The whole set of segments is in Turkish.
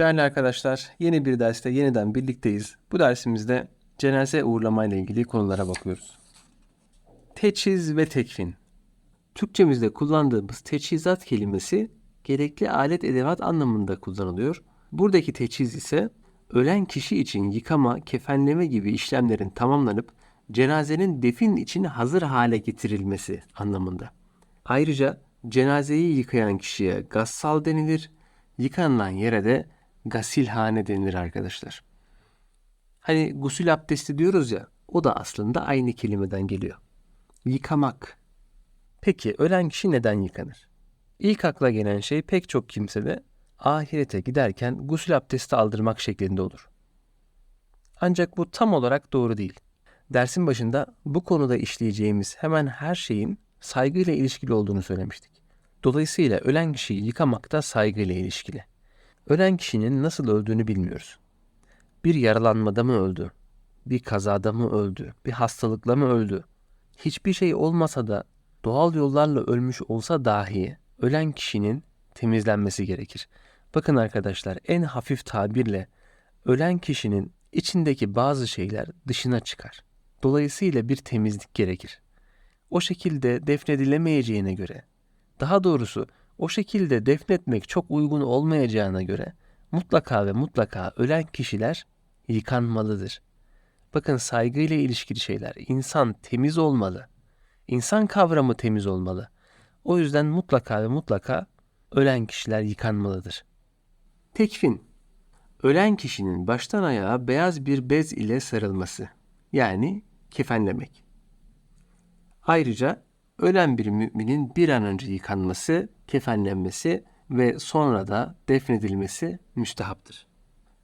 Değerli arkadaşlar, yeni bir derste yeniden birlikteyiz. Bu dersimizde cenaze uğurlama ile ilgili konulara bakıyoruz. Teçhiz ve tekfin. Türkçemizde kullandığımız teçhizat kelimesi gerekli alet edevat anlamında kullanılıyor. Buradaki teçhiz ise ölen kişi için yıkama, kefenleme gibi işlemlerin tamamlanıp cenazenin defin için hazır hale getirilmesi anlamında. Ayrıca cenazeyi yıkayan kişiye gassal denilir, yıkanılan yere de gasilhane denilir arkadaşlar. Hani gusül abdesti diyoruz ya, o da aslında aynı kelimeden geliyor. Yıkamak. Peki ölen kişi neden yıkanır? İlk akla gelen şey pek çok kimsede ahirete giderken gusül abdesti aldırmak şeklinde olur. Ancak bu tam olarak doğru değil. Dersin başında bu konuda işleyeceğimiz hemen her şeyin saygıyla ilişkili olduğunu söylemiştik. Dolayısıyla ölen kişiyi yıkamak da saygıyla ilişkili. Ölen kişinin nasıl öldüğünü bilmiyoruz. Bir yaralanmada mı öldü? Bir kazada mı öldü? Bir hastalıkla mı öldü? Hiçbir şey olmasa da doğal yollarla ölmüş olsa dahi ölen kişinin temizlenmesi gerekir. Bakın arkadaşlar en hafif tabirle ölen kişinin içindeki bazı şeyler dışına çıkar. Dolayısıyla bir temizlik gerekir. O şekilde defnedilemeyeceğine göre, daha doğrusu o şekilde defnetmek çok uygun olmayacağına göre mutlaka ve mutlaka ölen kişiler yıkanmalıdır. Bakın saygıyla ilişkili şeyler. İnsan temiz olmalı. İnsan kavramı temiz olmalı. O yüzden mutlaka ve mutlaka ölen kişiler yıkanmalıdır. Tekfin Ölen kişinin baştan ayağa beyaz bir bez ile sarılması. Yani kefenlemek. Ayrıca ölen bir müminin bir an önce yıkanması, kefenlenmesi ve sonra da defnedilmesi müstehaptır.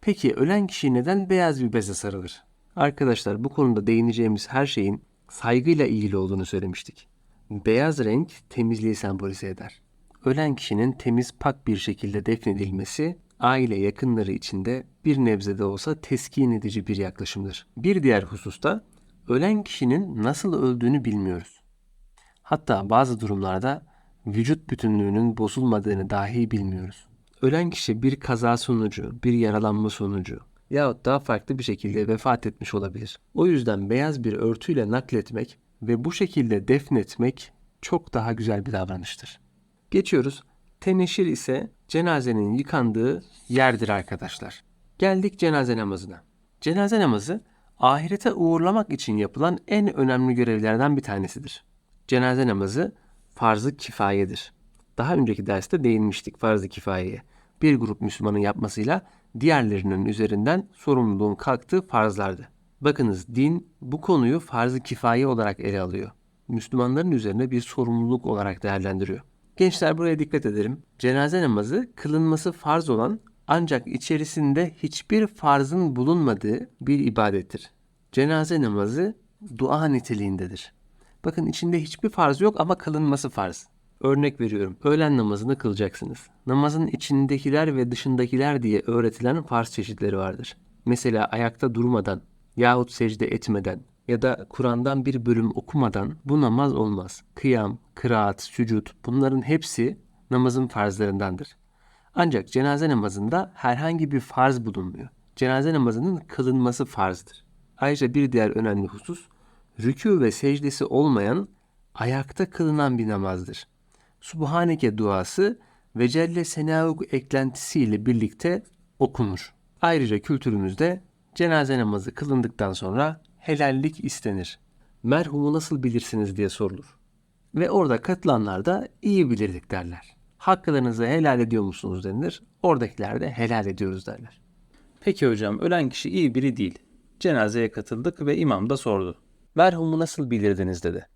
Peki ölen kişi neden beyaz bir beze sarılır? Arkadaşlar bu konuda değineceğimiz her şeyin saygıyla ilgili olduğunu söylemiştik. Beyaz renk temizliği sembolize eder. Ölen kişinin temiz pak bir şekilde defnedilmesi aile yakınları içinde bir nebze de olsa teskin edici bir yaklaşımdır. Bir diğer hususta ölen kişinin nasıl öldüğünü bilmiyoruz. Hatta bazı durumlarda vücut bütünlüğünün bozulmadığını dahi bilmiyoruz. Ölen kişi bir kaza sonucu, bir yaralanma sonucu yahut daha farklı bir şekilde vefat etmiş olabilir. O yüzden beyaz bir örtüyle nakletmek ve bu şekilde defnetmek çok daha güzel bir davranıştır. Geçiyoruz. Teneşir ise cenazenin yıkandığı yerdir arkadaşlar. Geldik cenaze namazına. Cenaze namazı ahirete uğurlamak için yapılan en önemli görevlerden bir tanesidir. Cenaze namazı farz-ı kifayedir. Daha önceki derste değinmiştik farz-ı kifayeye. Bir grup Müslümanın yapmasıyla diğerlerinin üzerinden sorumluluğun kalktığı farzlardı. Bakınız din bu konuyu farz-ı kifaye olarak ele alıyor. Müslümanların üzerine bir sorumluluk olarak değerlendiriyor. Gençler buraya dikkat edelim. Cenaze namazı kılınması farz olan ancak içerisinde hiçbir farzın bulunmadığı bir ibadettir. Cenaze namazı dua niteliğindedir. Bakın içinde hiçbir farz yok ama kılınması farz. Örnek veriyorum. Öğlen namazını kılacaksınız. Namazın içindekiler ve dışındakiler diye öğretilen farz çeşitleri vardır. Mesela ayakta durmadan yahut secde etmeden ya da Kur'an'dan bir bölüm okumadan bu namaz olmaz. Kıyam, kıraat, sücud bunların hepsi namazın farzlarındandır. Ancak cenaze namazında herhangi bir farz bulunmuyor. Cenaze namazının kılınması farzdır. Ayrıca bir diğer önemli husus rükû ve secdesi olmayan ayakta kılınan bir namazdır. Subhaneke duası ve Celle Senauk eklentisiyle birlikte okunur. Ayrıca kültürümüzde cenaze namazı kılındıktan sonra helallik istenir. Merhumu nasıl bilirsiniz diye sorulur. Ve orada katılanlar da iyi bilirdik derler. Haklarınızı helal ediyor musunuz denilir. Oradakiler de helal ediyoruz derler. Peki hocam ölen kişi iyi biri değil. Cenazeye katıldık ve imam da sordu. Merhumu nasıl bilirdiniz dedi.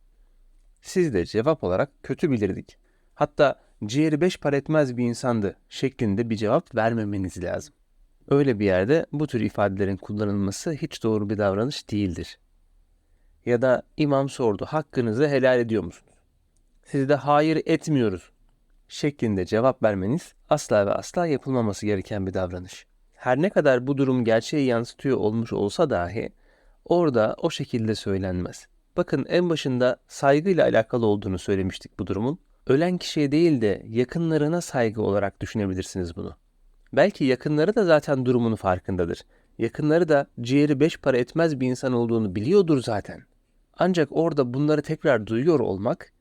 Siz de cevap olarak kötü bilirdik. Hatta ciğeri beş par etmez bir insandı şeklinde bir cevap vermemeniz lazım. Öyle bir yerde bu tür ifadelerin kullanılması hiç doğru bir davranış değildir. Ya da imam sordu hakkınızı helal ediyor musunuz? Siz de hayır etmiyoruz şeklinde cevap vermeniz asla ve asla yapılmaması gereken bir davranış. Her ne kadar bu durum gerçeği yansıtıyor olmuş olsa dahi orada o şekilde söylenmez. Bakın en başında saygıyla alakalı olduğunu söylemiştik bu durumun. Ölen kişiye değil de yakınlarına saygı olarak düşünebilirsiniz bunu. Belki yakınları da zaten durumunun farkındadır. Yakınları da ciğeri beş para etmez bir insan olduğunu biliyordur zaten. Ancak orada bunları tekrar duyuyor olmak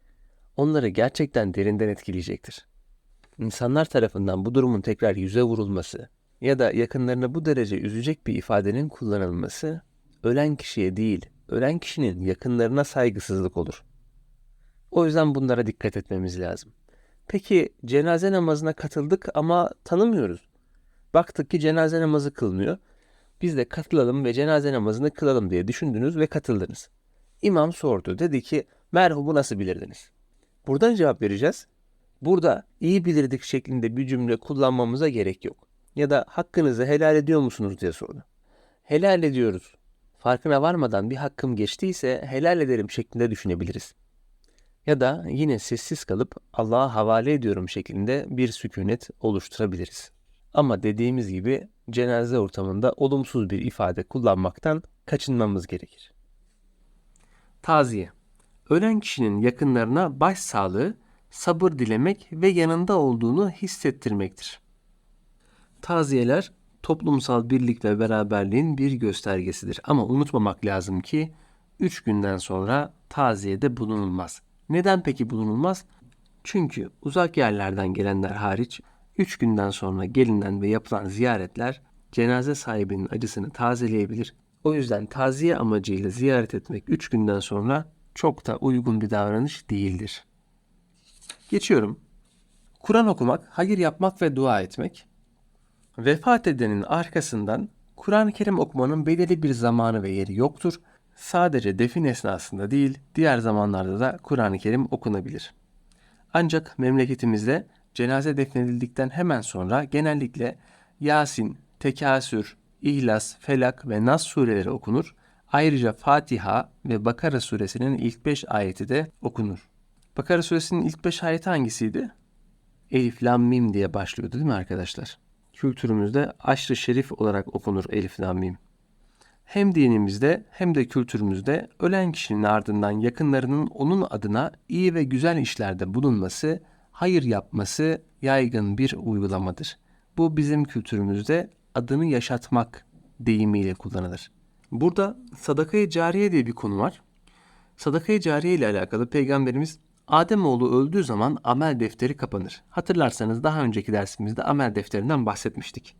onları gerçekten derinden etkileyecektir. İnsanlar tarafından bu durumun tekrar yüze vurulması ya da yakınlarını bu derece üzecek bir ifadenin kullanılması ölen kişiye değil, ölen kişinin yakınlarına saygısızlık olur. O yüzden bunlara dikkat etmemiz lazım. Peki cenaze namazına katıldık ama tanımıyoruz. Baktık ki cenaze namazı kılınıyor. Biz de katılalım ve cenaze namazını kılalım diye düşündünüz ve katıldınız. İmam sordu. Dedi ki merhumu nasıl bilirdiniz? Buradan cevap vereceğiz. Burada iyi bilirdik şeklinde bir cümle kullanmamıza gerek yok. Ya da hakkınızı helal ediyor musunuz diye sordu. Helal ediyoruz. Farkına varmadan bir hakkım geçtiyse helal ederim şeklinde düşünebiliriz. Ya da yine sessiz kalıp Allah'a havale ediyorum şeklinde bir sükunet oluşturabiliriz. Ama dediğimiz gibi cenaze ortamında olumsuz bir ifade kullanmaktan kaçınmamız gerekir. Taziye Ölen kişinin yakınlarına başsağlığı, sabır dilemek ve yanında olduğunu hissettirmektir. Taziyeler toplumsal birlik ve beraberliğin bir göstergesidir. Ama unutmamak lazım ki 3 günden sonra taziyede bulunulmaz. Neden peki bulunulmaz? Çünkü uzak yerlerden gelenler hariç 3 günden sonra gelinen ve yapılan ziyaretler cenaze sahibinin acısını tazeleyebilir. O yüzden taziye amacıyla ziyaret etmek 3 günden sonra çok da uygun bir davranış değildir. Geçiyorum. Kur'an okumak, hayır yapmak ve dua etmek. Vefat edenin arkasından Kur'an-ı Kerim okumanın belirli bir zamanı ve yeri yoktur. Sadece defin esnasında değil, diğer zamanlarda da Kur'an-ı Kerim okunabilir. Ancak memleketimizde cenaze defnedildikten hemen sonra genellikle Yasin, Tekasür, İhlas, Felak ve Nas sureleri okunur. Ayrıca Fatiha ve Bakara suresinin ilk 5 ayeti de okunur. Bakara suresinin ilk 5 ayeti hangisiydi? Elif, Lam, Mim diye başlıyordu değil mi arkadaşlar? Kültürümüzde aşrı şerif olarak okunur Elif, Mim. Hem dinimizde hem de kültürümüzde ölen kişinin ardından yakınlarının onun adına iyi ve güzel işlerde bulunması, hayır yapması yaygın bir uygulamadır. Bu bizim kültürümüzde adını yaşatmak deyimiyle kullanılır. Burada sadakayı cariye diye bir konu var. Sadakayı cariye ile alakalı peygamberimiz Ademoğlu öldüğü zaman amel defteri kapanır. Hatırlarsanız daha önceki dersimizde amel defterinden bahsetmiştik.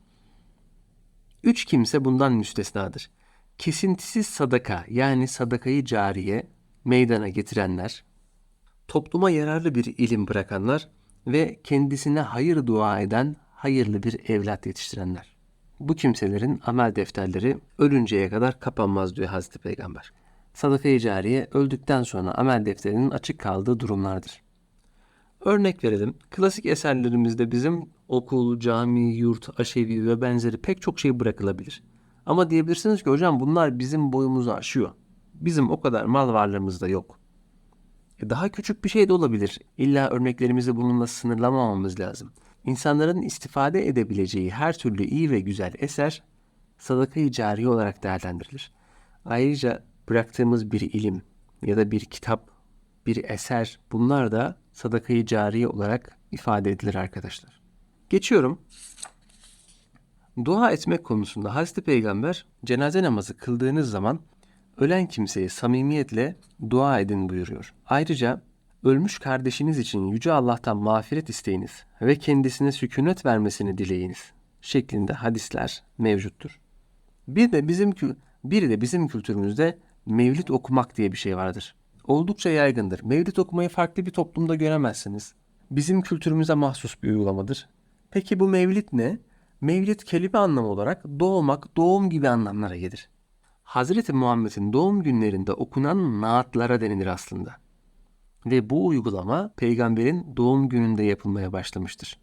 Üç kimse bundan müstesnadır. Kesintisiz sadaka yani sadakayı cariye meydana getirenler, topluma yararlı bir ilim bırakanlar ve kendisine hayır dua eden hayırlı bir evlat yetiştirenler. Bu kimselerin amel defterleri ölünceye kadar kapanmaz diyor Hazreti Peygamber. Sadaka-i cariye öldükten sonra amel defterinin açık kaldığı durumlardır. Örnek verelim. Klasik eserlerimizde bizim okul, cami, yurt, aşevi ve benzeri pek çok şey bırakılabilir. Ama diyebilirsiniz ki hocam bunlar bizim boyumuzu aşıyor. Bizim o kadar mal varlığımız da yok. E daha küçük bir şey de olabilir. İlla örneklerimizi bununla sınırlamamamız lazım. İnsanların istifade edebileceği her türlü iyi ve güzel eser sadaka-i cari olarak değerlendirilir. Ayrıca bıraktığımız bir ilim ya da bir kitap, bir eser bunlar da sadaka-i cariye olarak ifade edilir arkadaşlar. Geçiyorum. Dua etmek konusunda Hazreti Peygamber cenaze namazı kıldığınız zaman ölen kimseye samimiyetle dua edin buyuruyor. Ayrıca ölmüş kardeşiniz için Yüce Allah'tan mağfiret isteyiniz ve kendisine sükunet vermesini dileyiniz şeklinde hadisler mevcuttur. Bir de bizim bir de bizim kültürümüzde mevlid okumak diye bir şey vardır. Oldukça yaygındır. Mevlid okumayı farklı bir toplumda göremezsiniz. Bizim kültürümüze mahsus bir uygulamadır. Peki bu mevlid ne? Mevlid kelime anlamı olarak doğmak, doğum gibi anlamlara gelir. Hazreti Muhammed'in doğum günlerinde okunan naatlara denilir aslında. Ve bu uygulama peygamberin doğum gününde yapılmaya başlamıştır.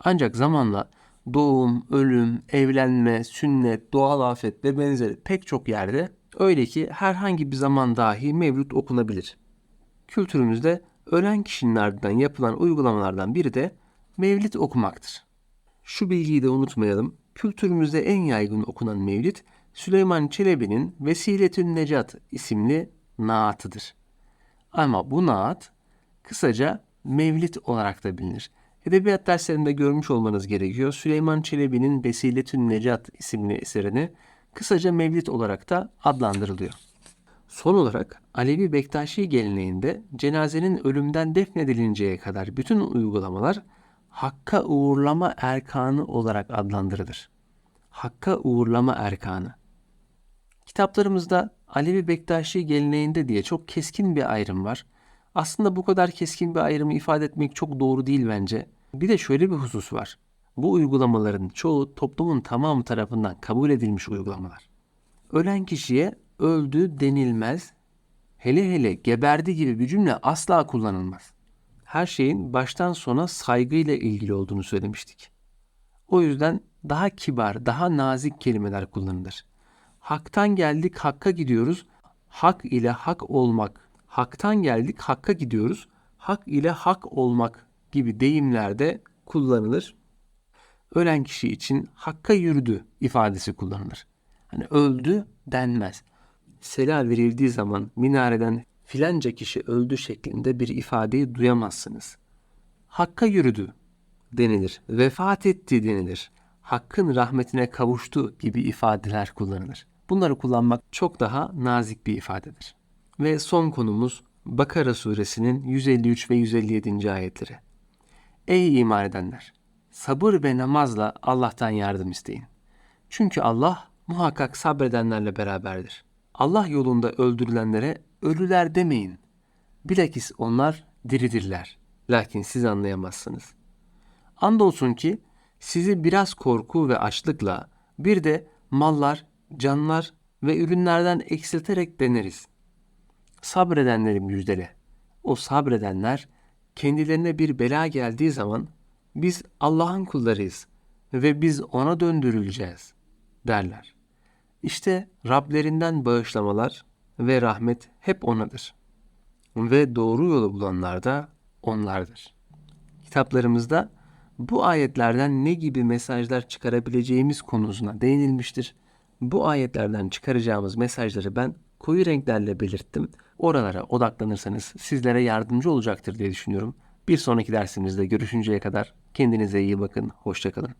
Ancak zamanla doğum, ölüm, evlenme, sünnet, doğal afet ve benzeri pek çok yerde öyle ki herhangi bir zaman dahi mevlüt okunabilir. Kültürümüzde ölen kişinin ardından yapılan uygulamalardan biri de mevlid okumaktır. Şu bilgiyi de unutmayalım. Kültürümüzde en yaygın okunan mevlid Süleyman Çelebi'nin Vesiletün Necat isimli naatıdır. Ama bu naat kısaca mevlid olarak da bilinir. Edebiyat derslerinde görmüş olmanız gerekiyor. Süleyman Çelebi'nin Besiletün Necat isimli eserini kısaca Mevlid olarak da adlandırılıyor. Son olarak Alevi Bektaşi geleneğinde cenazenin ölümden defnedilinceye kadar bütün uygulamalar Hakka uğurlama erkanı olarak adlandırılır. Hakka uğurlama erkanı. Kitaplarımızda Alevi Bektaşi geleneğinde diye çok keskin bir ayrım var. Aslında bu kadar keskin bir ayrımı ifade etmek çok doğru değil bence. Bir de şöyle bir husus var. Bu uygulamaların çoğu toplumun tamamı tarafından kabul edilmiş uygulamalar. Ölen kişiye öldü denilmez. Hele hele geberdi gibi bir cümle asla kullanılmaz. Her şeyin baştan sona saygıyla ilgili olduğunu söylemiştik. O yüzden daha kibar, daha nazik kelimeler kullanılır. Hak'tan geldik, Hakk'a gidiyoruz. Hak ile hak olmak. Hak'tan geldik, Hakk'a gidiyoruz. Hak ile hak olmak gibi deyimlerde kullanılır. Ölen kişi için Hakk'a yürüdü ifadesi kullanılır. Hani öldü denmez. Sela verildiği zaman minareden filanca kişi öldü şeklinde bir ifadeyi duyamazsınız. Hakka yürüdü denilir. Vefat etti denilir. Hakkın rahmetine kavuştu gibi ifadeler kullanılır. Bunları kullanmak çok daha nazik bir ifadedir. Ve son konumuz Bakara suresinin 153 ve 157. ayetleri. Ey iman edenler! Sabır ve namazla Allah'tan yardım isteyin. Çünkü Allah muhakkak sabredenlerle beraberdir. Allah yolunda öldürülenlere ölüler demeyin. Bilakis onlar diridirler. Lakin siz anlayamazsınız. Andolsun ki sizi biraz korku ve açlıkla bir de mallar, canlar ve ürünlerden eksilterek deneriz. Sabredenleri müjdele. O sabredenler kendilerine bir bela geldiği zaman biz Allah'ın kullarıyız ve biz ona döndürüleceğiz derler. İşte Rablerinden bağışlamalar ve rahmet hep onadır. Ve doğru yolu bulanlar da onlardır. Kitaplarımızda bu ayetlerden ne gibi mesajlar çıkarabileceğimiz konusuna değinilmiştir. Bu ayetlerden çıkaracağımız mesajları ben koyu renklerle belirttim. Oralara odaklanırsanız sizlere yardımcı olacaktır diye düşünüyorum. Bir sonraki dersimizde görüşünceye kadar kendinize iyi bakın, hoşçakalın.